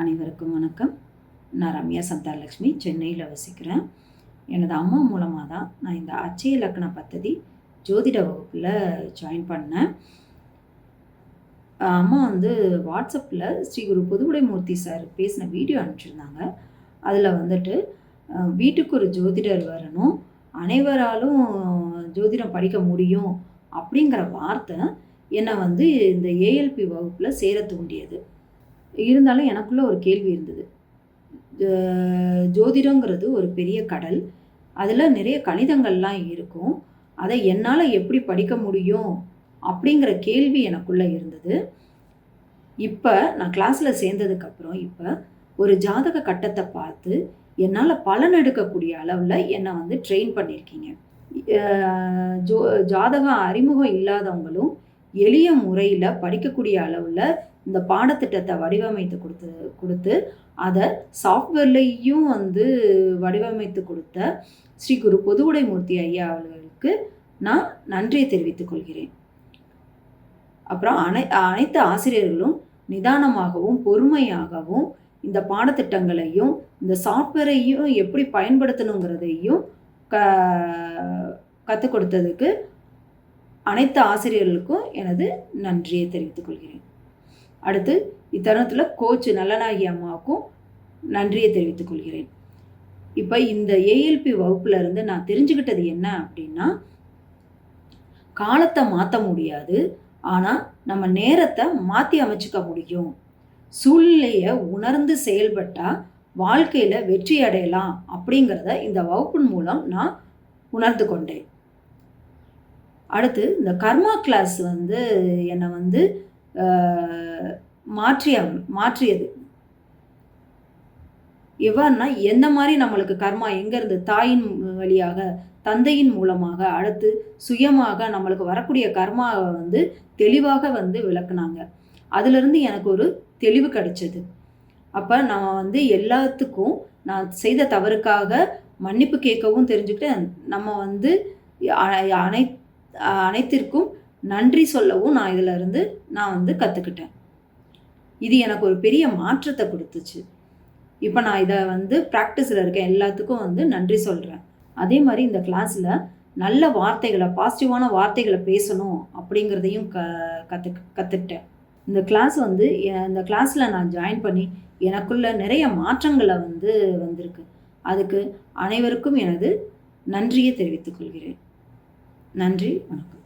அனைவருக்கும் வணக்கம். நான் ரம்யா சந்தாலட்சுமி சென்னையில் வசிக்கிறேன். எனது அம்மா மூலமாக தான் நான் இந்த அச்சய இலக்கண பத்ததி ஜோதிட வகுப்பில் ஜாயின் பண்ணேன். அம்மா வந்து வாட்ஸ்அப்பில் ஸ்ரீ குரு புதுவுடைமூர்த்தி சார் பேசின வீடியோ அனுப்பிச்சிருந்தாங்க. அதில் வந்துட்டு வீட்டுக்கு ஒரு ஜோதிடர் வரணும் அனைவராலும் ஜோதிடம் படிக்க முடியும் அப்படிங்கிற வார்த்தை என்னை வந்து இந்த ஏஎல்பி வகுப்பில் சேர தூண்டியது. இருந்தாலும் எனக்குள்ளே ஒரு கேள்வி இருந்தது. ஜோதிடங்கிறது ஒரு பெரிய கடல். அதில் நிறைய கணிதங்கள்லாம் இருக்கும். அதை என்னால் எப்படி படிக்க முடியும் அப்படிங்கிற கேள்வி எனக்குள்ளே இருந்தது. இப்போ நான் கிளாஸில் சேர்ந்ததுக்கப்புறம் இப்போ ஒரு ஜாதக கட்டத்தை பார்த்து என்னால் பலன் எடுக்கக்கூடிய அளவில் என்னை வந்து ட்ரெயின் பண்ணியிருக்கீங்க ஜோ ஜாதகம் அறிமுகம் இல்லாதவங்களும் எளிய முறையில் படிக்கக்கூடிய அளவில் இந்த பாடத்திட்டத்தை வடிவமைத்து கொடுத்து கொடுத்து அதை சாஃப்ட்வேர்லேயும் வந்து வடிவமைத்து கொடுத்த ஸ்ரீ குரு பொதுவுடைமூர்த்தி ஐயா அவர்களுக்கு நான் நன்றியை தெரிவித்துக் கொள்கிறேன். அப்புறம் அனை அனைத்து ஆசிரியர்களும் நிதானமாகவும் பொறுமையாகவும் இந்த பாடத்திட்டங்களையும் இந்த சாஃப்ட்வேரையும் எப்படி பயன்படுத்தணுங்கிறதையும் க கற்றுக் கொடுத்ததுக்கு அனைத்து ஆசிரியர்களுக்கும் எனது நன்றியை தெரிவித்துக் கொள்கிறேன். அடுத்து இத்தருணத்தில் கோச் நல்லநாயகி அம்மாவுக்கும் நன்றியை தெரிவித்துக் கொள்கிறேன். இப்போ இந்த ஏஎல்பி வகுப்புல இருந்து நான் தெரிஞ்சுக்கிட்டது என்ன அப்படின்னா காலத்தை மாற்ற முடியாது ஆனால் நம்ம நேரத்தை மாற்றி அமைச்சுக்க முடியும். சூழ்நிலையை உணர்ந்து செயல்பட்டால் வாழ்க்கையில் வெற்றி அடையலாம் அப்படிங்கிறத இந்த வகுப்பின் மூலம் நான் உணர்ந்து கொண்டேன். அடுத்து இந்த கர்மா கிளாஸ் வந்து என்னை வந்து மாற்றிய மாற்றியது. எவ்வாறுனா எந்த மாதிரி நம்மளுக்கு கர்மா எங்கேருந்து தாயின் வழியாக தந்தையின் மூலமாக அடுத்து சுயமாக நம்மளுக்கு வரக்கூடிய கர்மாவை வந்து தெளிவாக வந்து விளக்குனாங்க. அதுலேருந்து எனக்கு ஒரு தெளிவு கிடைச்சது. அப்போ நான் வந்து எல்லாத்துக்கும் நான் செய்த தவறுக்காக மன்னிப்பு கேட்கவும் தெரிஞ்சுக்கிட்டேன். நம்ம வந்து அனை அனைத்திற்கும் நன்றி சொல்லவும் நான் இதில் இருந்து நான் வந்து கற்றுக்கிட்டேன் இது எனக்கு ஒரு பெரிய மாற்றத்தை கொடுத்துச்சு. இப்போ நான் இதை வந்து ப்ராக்டிஸில் இருக்கேன் எல்லாத்துக்கும் வந்து நன்றி சொல்கிறேன் அதே மாதிரி இந்த கிளாஸில் நல்ல வார்த்தைகளை பாசிட்டிவான வார்த்தைகளை பேசணும் அப்படிங்கிறதையும் க கற்று கற்றுக்கிட்டேன் இந்த கிளாஸ் வந்து எ- இந்த கிளாஸில் நான் ஜாயின் பண்ணி எனக்குள்ள நிறைய மாற்றங்களை வந்து வந்திருக்கு. அதுக்கு அனைவருக்கும் எனது நன்றியை தெரிவித்துக் கொள்கிறேன். நன்றி வணக்கம்.